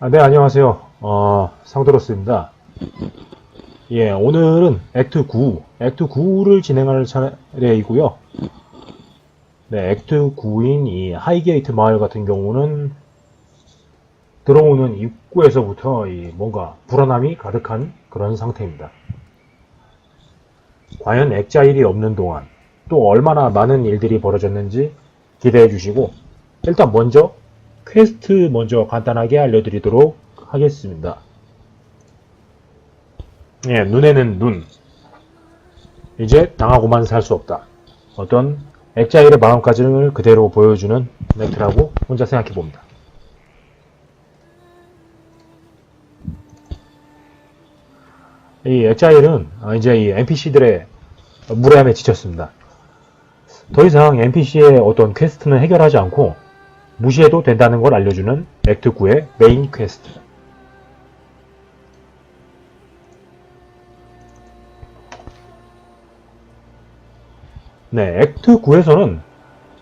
아, 네, 안녕하세요. 어, 상도로스입니다. 예, 오늘은 액트 9, 액트 9를 진행할 차례이고요. 네, 액트 9인 이 하이게이트 마을 같은 경우는 들어오는 입구에서부터 이 뭔가 불안함이 가득한 그런 상태입니다. 과연 액자일이 없는 동안 또 얼마나 많은 일들이 벌어졌는지 기대해 주시고 일단 먼저 퀘스트 먼저 간단하게 알려드리도록 하겠습니다. 예, 눈에는 눈. 이제 당하고만 살 수 없다. 어떤 액자일의 마음가짐을 그대로 보여주는 멘트라고 혼자 생각해 봅니다. 이 액자일은 어, 이제 이 NPC들의 무례함에 지쳤습니다. 더 이상 NPC의 어떤 퀘스트는 해결하지 않고 무시해도 된다는 걸 알려주는 액트 9의 메인 퀘스트. 네, 액트 9에서는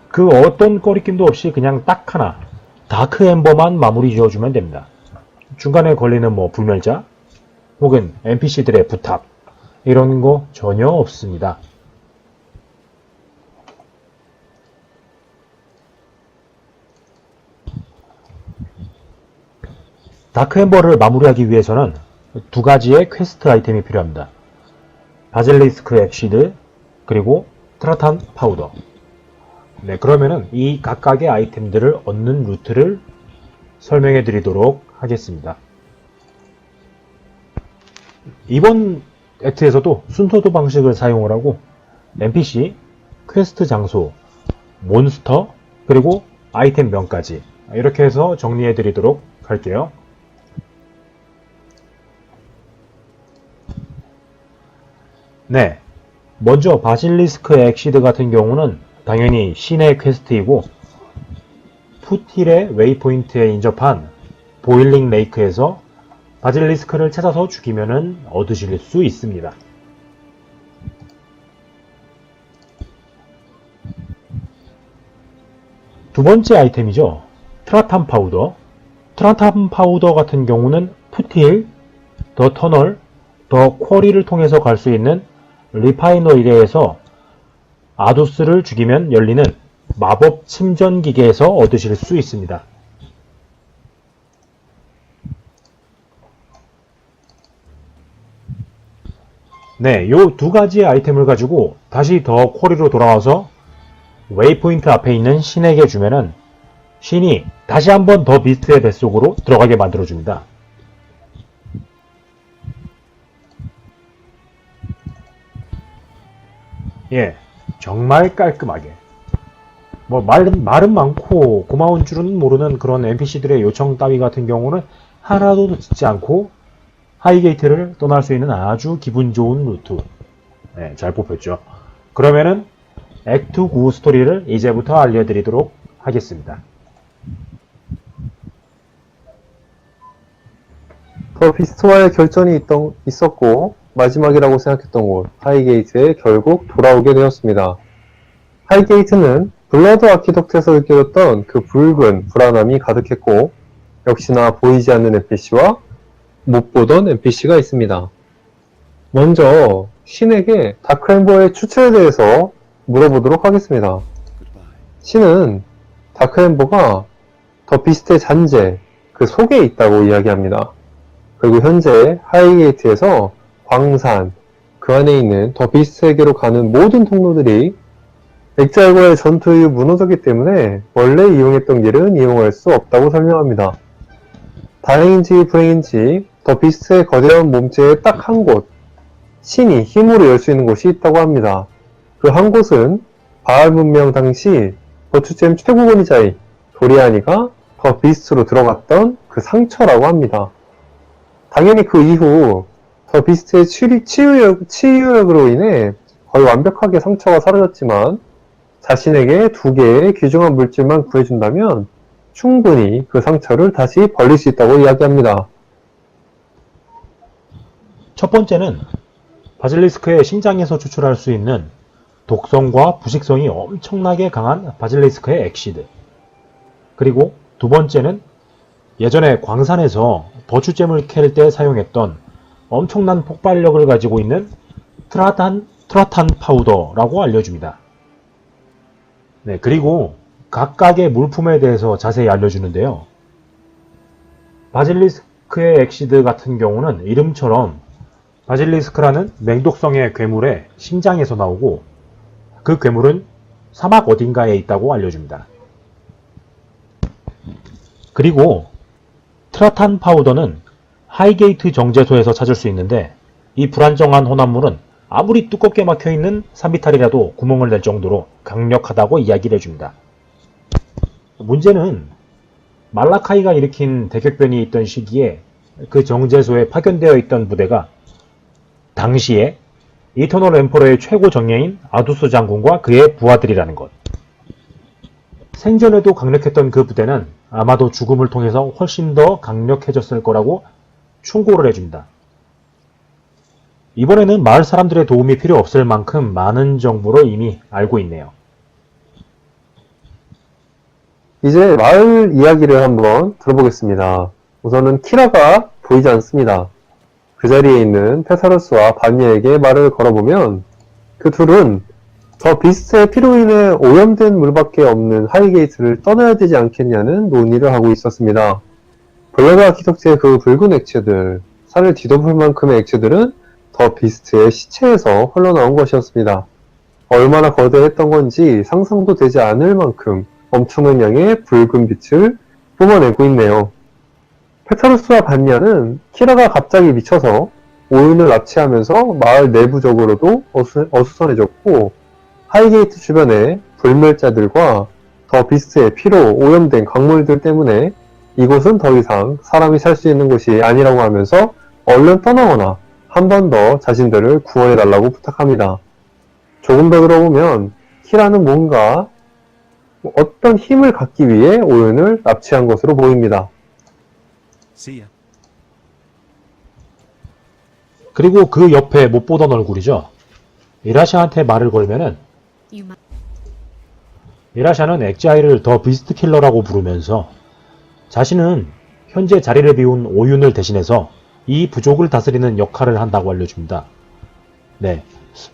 그 어떤 꺼리낌도 없이 그냥 딱 하나, 다크 엠버만 마무리 지어주면 됩니다. 중간에 걸리는 뭐 불멸자, 혹은 NPC들의 부탁, 이런 거 전혀 없습니다. 다크 엠버를 마무리하기 위해서는 두 가지의 퀘스트 아이템이 필요합니다. 바젤리스크 엑시드 그리고 트라탄 파우더. 네, 그러면은 이 각각의 아이템들을 얻는 루트를 설명해 드리도록 하겠습니다. 이번 액트에서도 순서도 방식을 사용을 하고 NPC, 퀘스트 장소, 몬스터, 그리고 아이템 명까지 이렇게 해서 정리해 드리도록 할게요. 네. 먼저 바실리스크 엑시드 같은 경우는 당연히 신의 퀘스트이고 푸틸의 웨이포인트에 인접한 보일링 레이크에서 바질리스크를 찾아서 죽이면 얻으실 수 있습니다. 두 번째 아이템이죠. 트라탄 파우더. 트라탄 파우더 같은 경우는 푸틸, 더 터널, 더 쿼리를 통해서 갈 수 있는 리파이너리에서 아두스를 죽이면 열리는 마법 침전 기계에서 얻으실 수 있습니다. 네, 요 두 가지 아이템을 가지고 다시 더 쿼리로 돌아와서 웨이포인트 앞에 있는 신에게 주면은 신이 다시 한번 더 비스트의 뱃속으로 들어가게 만들어줍니다. 예, 정말 깔끔하게. 뭐, 말은, 말은 많고 고마운 줄은 모르는 그런 NPC들의 요청 따위 같은 경우는 하나도 듣지 않고 하이게이트를 떠날 수 있는 아주 기분 좋은 루트. 네, 잘 뽑혔죠. 그러면은 액트 9 스토리를 이제부터 알려드리도록 하겠습니다. 더 비스트와의 결전이 있던, 있었고 마지막이라고 생각했던 곳 하이게이트에 결국 돌아오게 되었습니다. 하이게이트는 블러드 아키덕트에서 느껴졌던 그 붉은 불안함이 가득했고 역시나 보이지 않는 NPC와 못 보던 NPC가 있습니다. 먼저 신에게 다크엠버의 추천에 대해서 물어보도록 하겠습니다. 신은 다크엠버가 더 비스트의 잔재 그 속에 있다고 이야기합니다. 그리고 현재 하이게이트에서 광산, 그 안에 있는 더 비스트에게로 가는 모든 통로들이 액자일과의 전투 이후 무너졌기 때문에 원래 이용했던 길은 이용할 수 없다고 설명합니다. 다행인지 불행인지 더 비스트의 거대한 몸체에 딱 한 곳, 신이 힘으로 열 수 있는 곳이 있다고 합니다. 그 한 곳은 바알 문명 당시 버추잼 최고권위자인 도리아니가 더 비스트로 들어갔던 그 상처라고 합니다. 당연히 그 이후 더 비스트의 치유, 치유력, 치유력으로 인해 거의 완벽하게 상처가 사라졌지만 자신에게 두 개의 귀중한 물질만 구해준다면 충분히 그 상처를 다시 벌릴 수 있다고 이야기합니다. 첫 번째는 바질리스크의 심장에서 추출할 수 있는 독성과 부식성이 엄청나게 강한 바질리스크의 엑시드. 그리고 두 번째는 예전에 광산에서 버추잼을 캘 때 사용했던 엄청난 폭발력을 가지고 있는 트라탄, 트라탄 파우더라고 알려줍니다. 네, 그리고 각각의 물품에 대해서 자세히 알려주는데요. 바질리스크의 엑시드 같은 경우는 이름처럼 바질리스크라는 맹독성의 괴물의 심장에서 나오고 그 괴물은 사막 어딘가에 있다고 알려줍니다. 그리고 트라탄 파우더는 하이게이트 정제소에서 찾을 수 있는데 이 불안정한 혼합물은 아무리 두껍게 막혀 있는 산비탈이라도 구멍을 낼 정도로 강력하다고 이야기를 해줍니다. 문제는 말라카이가 일으킨 대격변이 있던 시기에 그 정제소에 파견되어 있던 부대가 당시에 이터널 엠퍼러의 최고 정예인 아두스 장군과 그의 부하들이라는 것. 생전에도 강력했던 그 부대는 아마도 죽음을 통해서 훨씬 더 강력해졌을 거라고 충고를 해줍니다. 이번에는 마을 사람들의 도움이 필요 없을 만큼 많은 정보를 이미 알고 있네요. 이제 마을 이야기를 한번 들어보겠습니다. 우선은 키라가 보이지 않습니다. 그 자리에 있는 페사루스와 반니에게 말을 걸어보면 그 둘은 더 비스트의 피로 인해 오염된 물밖에 없는 하이게이트를 떠나야 되지 않겠냐는 논의를 하고 있었습니다. 블러드 기석체의 그 붉은 액체들, 살을 뒤덮을 만큼의 액체들은 더 비스트의 시체에서 흘러나온 것이었습니다. 얼마나 거대했던 건지 상상도 되지 않을 만큼 엄청난 양의 붉은 빛을 뿜어내고 있네요. 페타루스와 반니아는 키라가 갑자기 미쳐서 오윤을 납치하면서 마을 내부적으로도 어수, 어수선해졌고 하이게이트 주변의 불멸자들과 더 비스트의 피로 오염된 강물들 때문에 이곳은 더 이상 사람이 살 수 있는 곳이 아니라고 하면서 얼른 떠나거나 한 번 더 자신들을 구원해달라고 부탁합니다. 조금 더 들어보면 키라는 뭔가 어떤 힘을 갖기 위해 오윤을 납치한 것으로 보입니다. 그리고 그 옆에 못 보던 얼굴이죠. 이라샤한테 말을 걸면은. 이라샤는 엑자이를 더 비스트 킬러라고 부르면서 자신은 현재 자리를 비운 오윤을 대신해서 이 부족을 다스리는 역할을 한다고 알려줍니다. 네,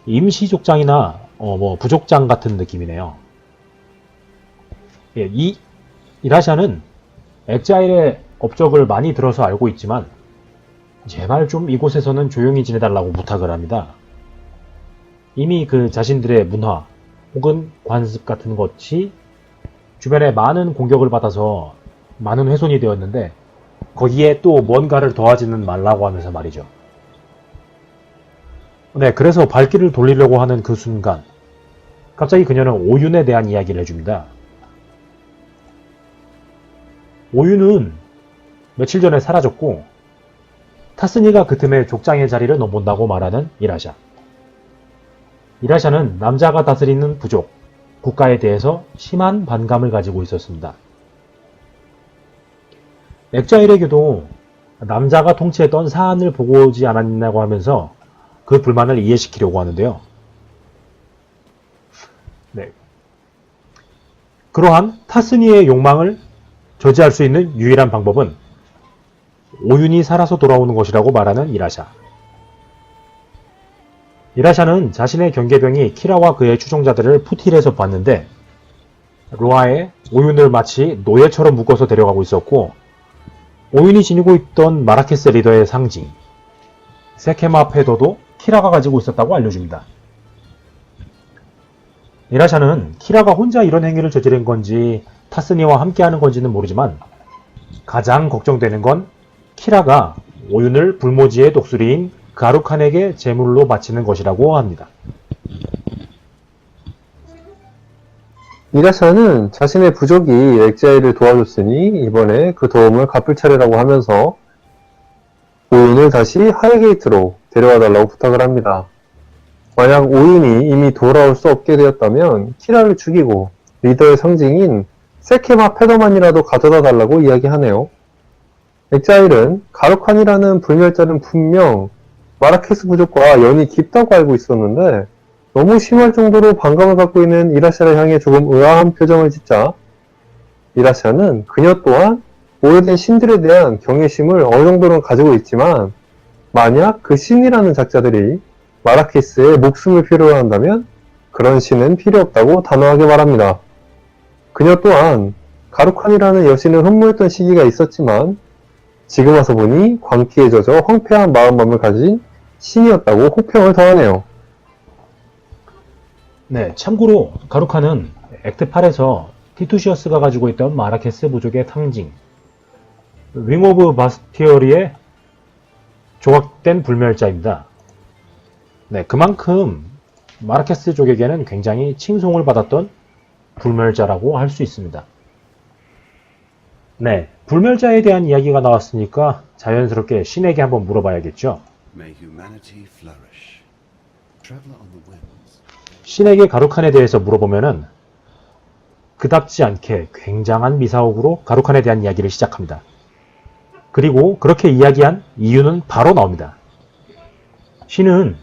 임시족장이나 어, 뭐 부족장 같은 느낌이네요. 예, 이 이라샤는 엑자일의 업적을 많이 들어서 알고 있지만 제발 좀 이곳에서는 조용히 지내달라고 부탁을 합니다. 이미 그 자신들의 문화 혹은 관습 같은 것이 주변에 많은 공격을 받아서 많은 훼손이 되었는데 거기에 또 뭔가를 더하지는 말라고 하면서 말이죠. 네, 그래서 발길을 돌리려고 하는 그 순간 갑자기 그녀는 오윤에 대한 이야기를 해줍니다. 오윤은 며칠 전에 사라졌고 타스니가 그 틈에 족장의 자리를 넘본다고 말하는 이라샤. 이라샤는 남자가 다스리는 부족, 국가에 대해서 심한 반감을 가지고 있었습니다. 엑자일에게도 남자가 통치했던 사안을 보고 오지 않았냐고 하면서 그 불만을 이해시키려고 하는데요. 네. 그러한 타스니의 욕망을 저지할 수 있는 유일한 방법은 오윤이 살아서 돌아오는 것이라고 말하는 이라샤. 이라샤는 자신의 경계병이 키라와 그의 추종자들을 푸틸에서 봤는데 로아에 오윤을 마치 노예처럼 묶어서 데려가고 있었고 오윤이 지니고 있던 마라케스 리더의 상징 세케마 페도도 키라가 가지고 있었다고 알려줍니다. 이라샤는 키라가 혼자 이런 행위를 저지른 건지 타스니와 함께하는 건지는 모르지만 가장 걱정되는 건 키라가 오윤을 불모지의 독수리인 가루칸에게 제물로 바치는 것이라고 합니다. 이라샤는 자신의 부족이 엑자이를 도와줬으니 이번에 그 도움을 갚을 차례라고 하면서 오윤을 다시 하이게이트로 데려와 달라고 부탁을 합니다. 만약 오윤이 이미 돌아올 수 없게 되었다면 키라를 죽이고 리더의 상징인 세케마 페더만이라도 가져다 달라고 이야기하네요. 엑자일은 가루칸이라는 불멸자는 분명 마라케스 부족과 연이 깊다고 알고 있었는데 너무 심할 정도로 반감을 갖고 있는 이라샤를 향해 조금 의아한 표정을 짓자 이라샤는 그녀 또한 오래된 신들에 대한 경외심을 어느 정도는 가지고 있지만 만약 그 신이라는 작자들이 마라키스의 목숨을 필요로 한다면 그런 신은 필요 없다고 단호하게 말합니다. 그녀 또한 가루칸이라는 여신을 흠모했던 시기가 있었지만 지금 와서 보니 광기에 젖어 황폐한 마음만을 가진 신이었다고 혹평을 더하네요. 네, 참고로 가루카는 액트 8에서 티투시어스가 가지고 있던 마라케스 부족의 상징 윙 오브 바스티어리의 조각된 불멸자입니다. 네, 그만큼 마라케스 족에게는 굉장히 칭송을 받았던 불멸자라고 할 수 있습니다. 네, 불멸자에 대한 이야기가 나왔으니까 자연스럽게 신에게 한번 물어봐야겠죠. May humanity flourish. Traveler on the winds. 신에게 가루칸에 대해서 물어보면은 그답지 않게 굉장한 미사옥으로 가루칸에 대한 이야기를 시작합니다. 그리고 그렇게 이야기한 이유는 바로 나옵니다. 신은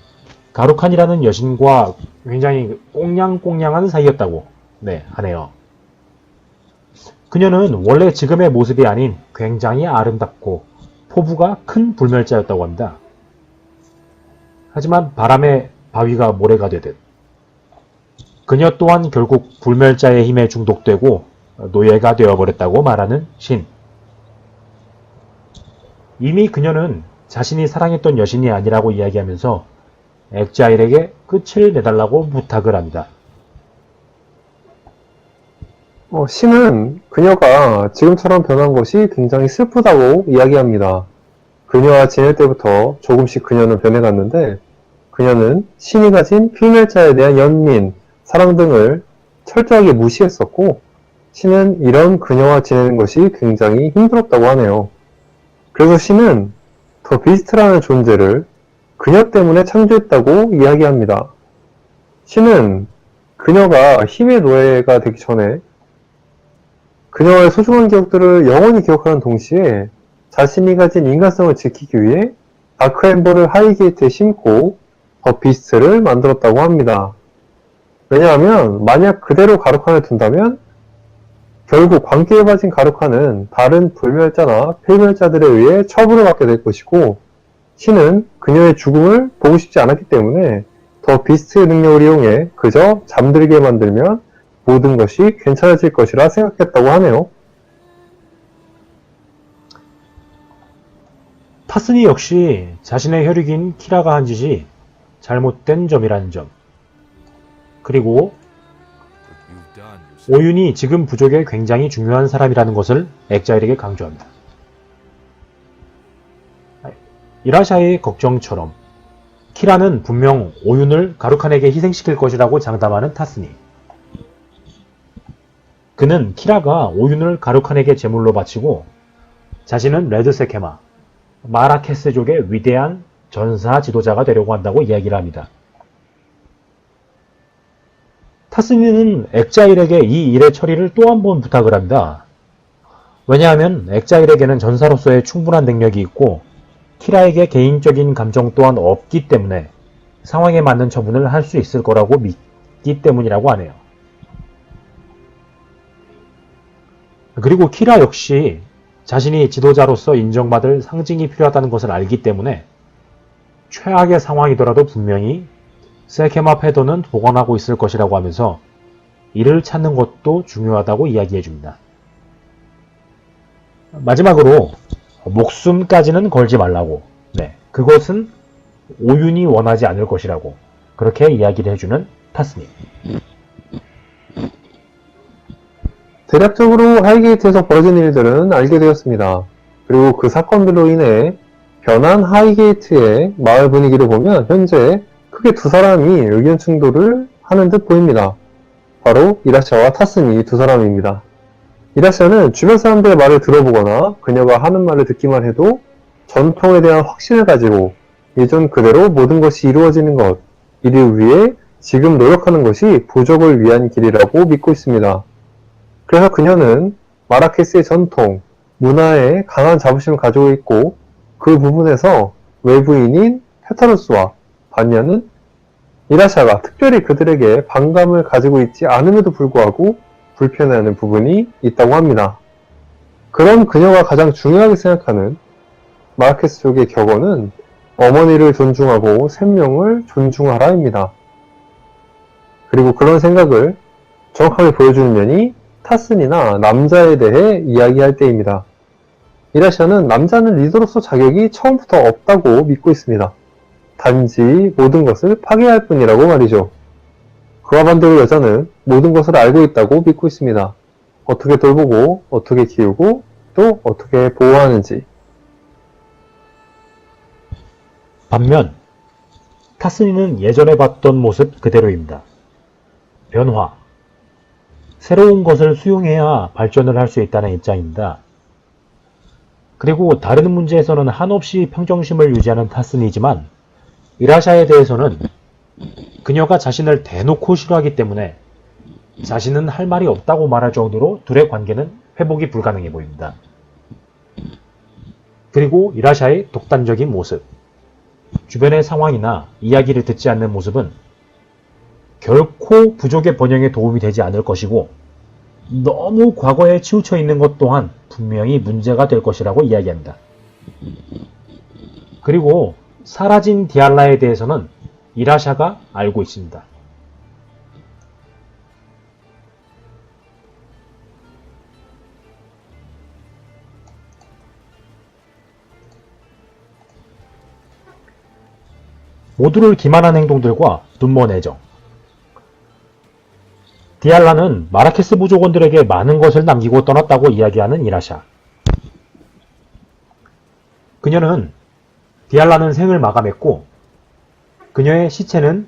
가루칸이라는 여신과 굉장히 꽁냥꽁냥한 사이였다고 네, 하네요. 그녀는 원래 지금의 모습이 아닌 굉장히 아름답고 포부가 큰 불멸자였다고 합니다. 하지만 바람의 바위가 모래가 되듯 그녀 또한 결국 불멸자의 힘에 중독되고 노예가 되어버렸다고 말하는 신. 이미 그녀는 자신이 사랑했던 여신이 아니라고 이야기하면서 엑자일에게 끝을 내달라고 부탁을 합니다. 어, 신은 그녀가 지금처럼 변한 것이 굉장히 슬프다고 이야기합니다. 그녀와 지낼 때부터 조금씩 그녀는 변해갔는데 그녀는 신이 가진 필멸자에 대한 연민, 사랑 등을 철저하게 무시했었고 신은 이런 그녀와 지내는 것이 굉장히 힘들었다고 하네요. 그래서 신은 더 비스트라는 존재를 그녀 때문에 창조했다고 이야기합니다. 신은 그녀가 힘의 노예가 되기 전에 그녀의 소중한 기억들을 영원히 기억하는 동시에 자신이 가진 인간성을 지키기 위해 다크엠버를 하이게이트에 심고 더 비스트를 만들었다고 합니다. 왜냐하면 만약 그대로 가루칸을 둔다면 결국 광기에 빠진 가루칸은 다른 불멸자나 필멸자들에 의해 처분을 받게 될 것이고 신은 그녀의 죽음을 보고 싶지 않았기 때문에 더 비스트의 능력을 이용해 그저 잠들게 만들면 모든 것이 괜찮아질 것이라 생각했다고 하네요. 타스니 역시 자신의 혈육인 키라가 한 짓이 잘못된 점이라는 점. 그리고. 오윤이 지금 부족에 굉장히 중요한 사람이라는 것을 엑자일에게 강조합니다. 이라샤의 걱정처럼 키라는 분명 오윤을 가루칸에게 희생시킬 것이라고 장담하는 타스니. 그는 키라가 오윤을 가루칸에게 제물로 바치고 자신은 레드세케마, 마라케스족의 위대한 전사 지도자가 되려고 한다고 이야기를 합니다. 타스니는 엑자일에게 이 일의 처리를 또 한 번 부탁을 합니다. 왜냐하면 엑자일에게는 전사로서의 충분한 능력이 있고 키라에게 개인적인 감정 또한 없기 때문에 상황에 맞는 처분을 할 수 있을 거라고 믿기 때문이라고 하네요. 그리고 키라 역시 자신이 지도자로서 인정받을 상징이 필요하다는 것을 알기 때문에 최악의 상황이더라도 분명히 세케마 패도는 복원하고 있을 것이라고 하면서 이를 찾는 것도 중요하다고 이야기해 줍니다. 마지막으로 목숨까지는 걸지 말라고. 네, 그것은 오윤이 원하지 않을 것이라고 그렇게 이야기를 해주는 타스니. 대략적으로 하이게이트에서 벌어진 일들은 알게 되었습니다. 그리고 그 사건들로 인해 변한 하이게이트의 마을 분위기를 보면 현재 크게 두 사람이 의견 충돌을 하는 듯 보입니다. 바로 이라샤와 타스니 두 사람입니다. 이라샤는 주변 사람들의 말을 들어보거나 그녀가 하는 말을 듣기만 해도 전통에 대한 확신을 가지고 예전 그대로 모든 것이 이루어지는 것, 이를 위해 지금 노력하는 것이 부족을 위한 길이라고 믿고 있습니다. 그래서 그녀는 마라케스의 전통, 문화에 강한 자부심을 가지고 있고 그 부분에서 외부인인 페타루스와 반면은 이라샤가 특별히 그들에게 반감을 가지고 있지 않음에도 불구하고 불편해하는 부분이 있다고 합니다. 그런 그녀가 가장 중요하게 생각하는 마르케스 쪽의 격언은 어머니를 존중하고 생명을 존중하라입니다. 그리고 그런 생각을 정확하게 보여주는 면이 타슨이나 남자에 대해 이야기할 때입니다. 이라시아는 남자는 리더로서 자격이 처음부터 없다고 믿고 있습니다. 단지 모든 것을 파괴할 뿐이라고 말이죠. 그와 반대로 여자는 모든 것을 알고 있다고 믿고 있습니다. 어떻게 돌보고, 어떻게 키우고, 또 어떻게 보호하는지. 반면 타스니는 예전에 봤던 모습 그대로입니다. 변화. 새로운 것을 수용해야 발전을 할 수 있다는 입장입니다. 그리고 다른 문제에서는 한없이 평정심을 유지하는 타스니지만 이라샤에 대해서는 그녀가 자신을 대놓고 싫어하기 때문에 자신은 할 말이 없다고 말할 정도로 둘의 관계는 회복이 불가능해 보입니다. 그리고 이라샤의 독단적인 모습. 주변의 상황이나 이야기를 듣지 않는 모습은 결코 부족의 번영에 도움이 되지 않을 것이고 너무 과거에 치우쳐 있는 것 또한 분명히 문제가 될 것이라고 이야기합니다. 그리고 사라진 디알라에 대해서는 이라샤가 알고 있습니다. 모두를 기만한 행동들과 눈먼 애정. 디알라는 마라케스 부족원들에게 많은 것을 남기고 떠났다고 이야기하는 이라샤. 그녀는 디알라는 생을 마감했고 그녀의 시체는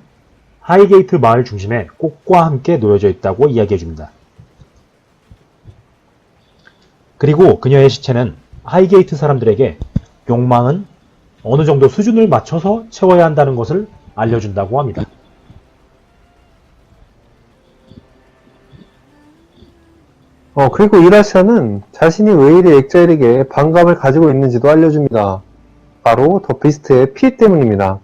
하이게이트 마을 중심에 꽃과 함께 놓여져 있다고 이야기해줍니다. 그리고 그녀의 시체는 하이게이트 사람들에게 욕망은 어느 정도 수준을 맞춰서 채워야 한다는 것을 알려준다고 합니다. 어, 그리고 이라시아는 자신이 왜 이리 엑자일에게 반감을 가지고 있는지도 알려줍니다. 바로 더 비스트의 피 때문입니다.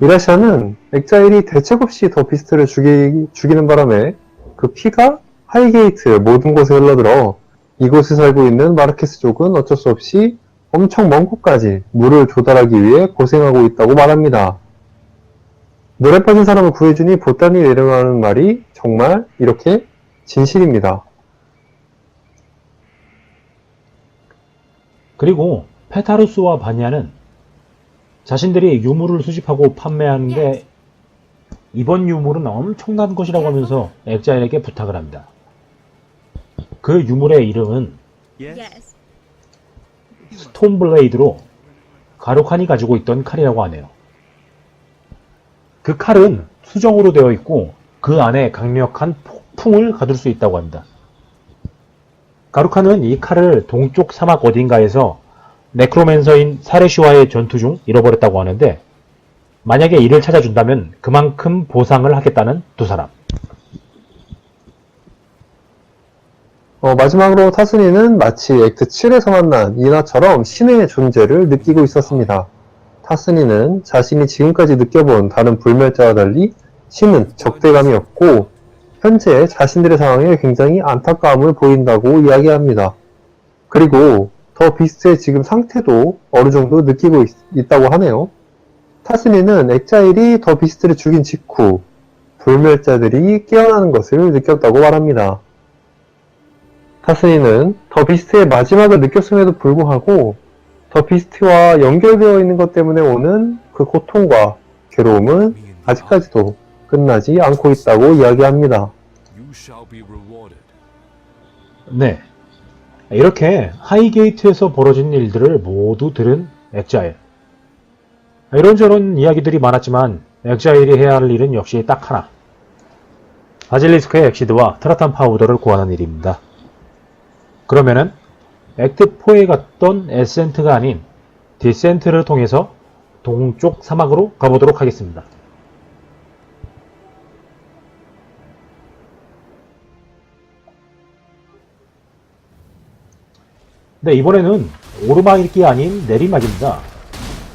이라시아는 엑자일이 대책 없이 더 비스트를 죽이, 죽이는 바람에 그 피가 하이게이트 모든 곳에 흘러들어 이곳에 살고 있는 마르케스족은 어쩔 수 없이 엄청 먼 곳까지 물을 조달하기 위해 고생하고 있다고 말합니다. 물에 빠진 사람을 구해주니 보따니 내려가는 말이 정말 이렇게 진실입니다. 그리고 페타루스와 바니아는 자신들이 유물을 수집하고 판매하는데 이번 유물은 엄청난 것이라고 하면서 엑자일에게 부탁을 합니다. 그 유물의 이름은. 스톤블레이드로 가루칸이 가지고 있던 칼이라고 하네요. 그 칼은 수정으로 되어 있고 그 안에 강력한 폭풍을 가둘 수 있다고 합니다. 가루칸은 이 칼을 동쪽 사막 어딘가에서 네크로맨서인 사레시와의 전투 중 잃어버렸다고 하는데 만약에 이를 찾아준다면 그만큼 보상을 하겠다는 두 사람. 어, 마지막으로 타스니는 마치 액트 7에서 만난 이나처럼 신의 존재를 느끼고 있었습니다. 타스니는 자신이 지금까지 느껴본 다른 불멸자와 달리 신은 적대감이 없고 현재 자신들의 상황에 굉장히 안타까움을 보인다고 이야기합니다. 그리고 더 비스트의 지금 상태도 어느 정도 느끼고 있, 다고 하네요. 타스니는 엑자일이 더 비스트를 죽인 직후 불멸자들이 깨어나는 것을 느꼈다고 말합니다. 타스니는 더 비스트의 마지막을 느꼈음에도 불구하고 더 비스트와 연결되어 있는 것 때문에 오는 그 고통과 괴로움은 아직까지도 끝나지 않고 있다고 이야기합니다. 네. 이렇게 하이게이트에서 벌어진 일들을 모두 들은 엑자일. 이런저런 이야기들이 많았지만 엑자일이 해야 할 일은 역시 딱 하나. 바질리스크의 엑시드와 트라탄 파우더를 구하는 일입니다. 그러면은 액트 4에 갔던 에센트가 아닌 디센트를 통해서 동쪽 사막으로 가보도록 하겠습니다. 네, 이번에는 오르막이 아닌 내리막입니다.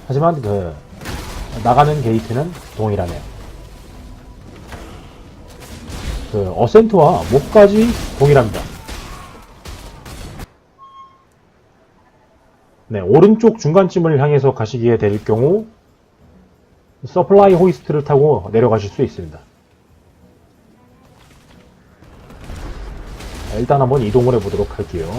하지만 그 나가는 게이트는 동일하네요. 그 어센트와 목까지 동일합니다. 네, 오른쪽 중간쯤을 향해서 가시게 될 경우 서플라이 호이스트를 타고 내려가실 수 있습니다. 자, 일단 한번 이동을 해보도록 할게요.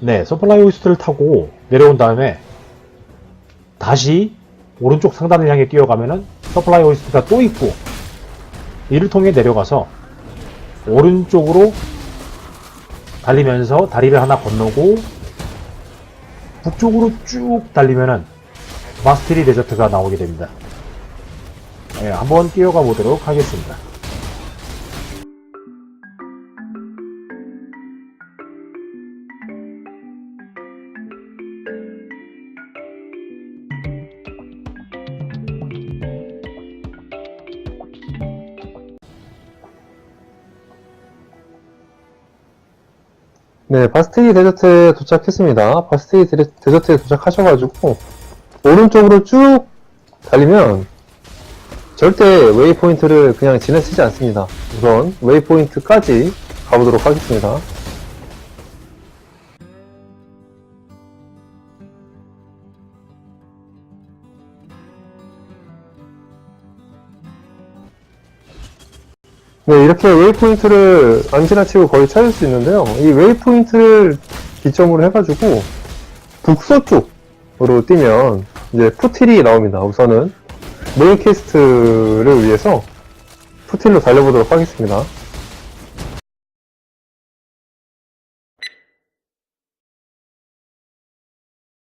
네, 서플라이 호이스트를 타고 내려온 다음에 다시 오른쪽 상단을 향해 뛰어가면은 서플라이 호이스트가 또 있고 이를 통해 내려가서 오른쪽으로 달리면서 다리를 하나 건너고 북쪽으로 쭉 달리면은 마스트리 데저트가 나오게 됩니다. 네, 한번 뛰어가 보도록 하겠습니다. 네, 바스티리 데저트에 도착했습니다. 바스티리 데레- 데저트에 도착하셔가지고, 오른쪽으로 쭉 달리면, 절대 웨이포인트를 그냥 지나치지 않습니다. 우선, 웨이포인트까지 가보도록 하겠습니다. 네, 이렇게 웨이포인트를 안 지나치고 거의 찾을 수 있는데요. 이 웨이포인트를 기점으로 해가지고 북서쪽으로 뛰면 이제 푸틸이 나옵니다. 우선은 메인 캐스트를 위해서 푸틸로 달려보도록 하겠습니다.